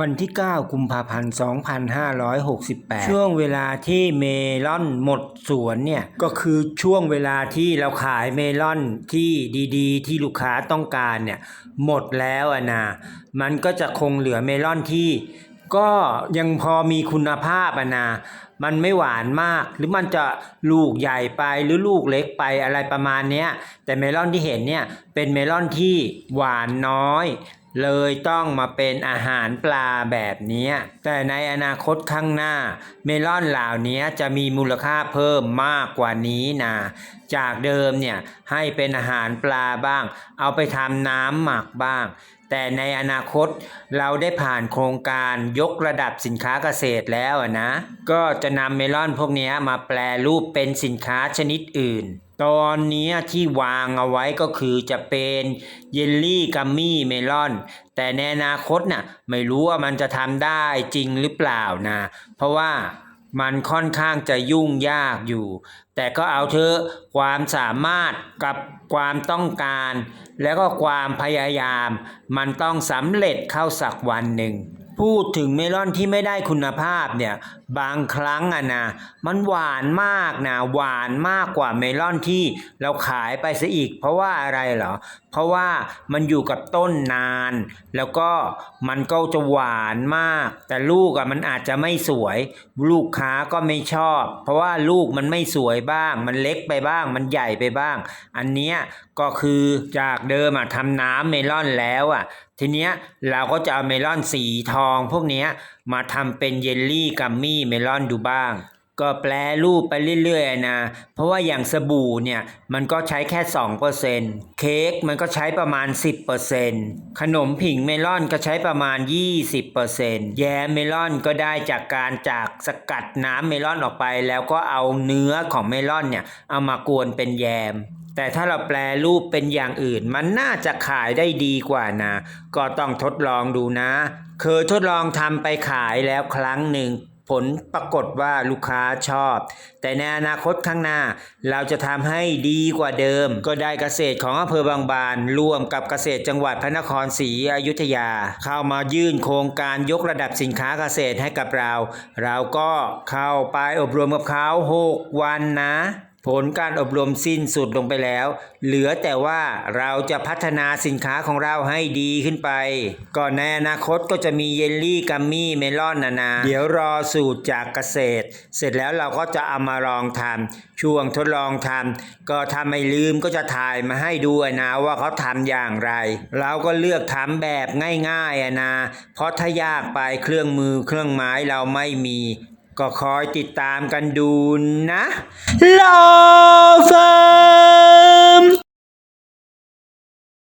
วันที่ 9 กุมภาพันธ์ 2568 ช่วงเวลาที่เมลอนหมดสวนเนี่ย ก็คือช่วงเวลาที่เราขายเมลอนที่ดีๆ ที่ลูกค้าต้องการเนี่ย หมดแล้วอะนะมันก็จะคงเหลือเมลอนที่ ก็ยังพอมีคุณภาพอะนะมันไม่หวานมาก หรือมันจะลูกใหญ่ไปหรือลูกเล็กไปอะไรประมาณเนี้ยแต่เมลอนที่เห็นเนี่ยเป็นเมลอนที่หวานน้อย เลยต้องมาเป็นอาหารปลาแบบนี้ แต่ในอนาคตข้างหน้า เมลอนเหล่านี้จะมีมูลค่าเพิ่มมากกว่านี้นะ จากเดิมเนี่ยให้เป็นอาหารปลาบ้าง เอาไปทำน้ำหมักบ้าง แต่ในอนาคตเราได้ผ่านโครงการยกระดับสินค้าเกษตรแล้วนะ ก็จะนำเมลอนพวกนี้มาแปลรูปเป็นสินค้าชนิดอื่นตอนนี้ที่วางเอาไว้ก็คือจะเป็นเยลลี่กัมมี่เมลอน แต่ในอนาคตน่ะไม่รู้ว่ามันจะทำได้จริงหรือเปล่านะ เพราะว่า มันค่อนข้างจะยุ่งยากอยู่ แต่ก็เอาเถอะความสามารถกับความต้องการ แล้วก็ความพยายาม มันต้องสำเร็จเข้าสักวันหนึ่ง พูดถึงเมลอนที่ไม่ได้คุณภาพเนี่ยบางครั้งอะนะมันหวานมากนะหวานมากกว่าเมลอนที่เราขายไปซะอีก เพราะว่าอะไรเหรอ เพราะว่ามันอยู่กับต้นนาน แล้วก็มันก็จะหวานมาก แต่ลูกอะมันอาจจะไม่สวย ลูกค้าก็ไม่ชอบ เพราะว่าลูกมันไม่สวยบ้าง มันเล็กไปบ้าง มันใหญ่ไปบ้าง อันเนี้ยก็คือจากเดิมอะทำน้ำเมลอนแล้วอะ ทีเนี้ยเราก็จะเอาเมลอนสีทองพวกเนี้ยมาทำเป็นเยลลี่กัมมี่เมลอนดูบ้าง ก็แปลรูปไปเรื่อยๆนะ เพราะว่าอย่างสบู่เนี่ย มันก็ใช้แค่ 2%เค้กมันก็ใช้ประมาณ 10%ขนมผิงเมลอนก็ใช้ประมาณ 20%แยมเมลอนก็ได้จากการจากสกัดน้ำเมลอนออกไป แล้วก็เอาเนื้อของเมลอนเนี่ย เอามากวนเป็นแยมแต่ถ้าเราแปลรูปเป็นอย่างอื่น มันน่าจะขายได้ดีกว่านะ ก็ต้องทดลองดูนะ เคยทดลองทำไปขายแล้วครั้งหนึ่ง ผลปรากฏว่าลูกค้าชอบ แต่ในอนาคตข้างหน้า เราจะทำให้ดีกว่าเดิม ก็ได้เกษตรของอำเภอบางบานร่วมกับเกษตรจังหวัดพระนครศรีอยุธยา เข้ามายื่นโครงการยกระดับสินค้าเกษตรให้กับเรา เราก็เข้าไปอบรมกับเขา 6 วันนะ ผลการอบรมสิ้นสุดลงไปแล้ว เหลือแต่ว่าเราจะพัฒนาสินค้าของเราให้ดีขึ้นไป ก่อนในอนาคตก็จะมีเยลลี่กัมมี่เมลอนนานา เดี๋ยวรอสูตรจากเกษตร เสร็จแล้วเราก็จะเอามาลองทำช่วงทดลองทำก็ถ้าไม่ลืมก็จะถ่ายมาให้ดูอะนะว่าเขาทำอย่างไร เราก็เลือกทำแบบง่ายๆนะ เพราะถ้ายากไปเครื่องมือเครื่องไม้เราไม่มี ก็คอยติดตามกันดูนะ Love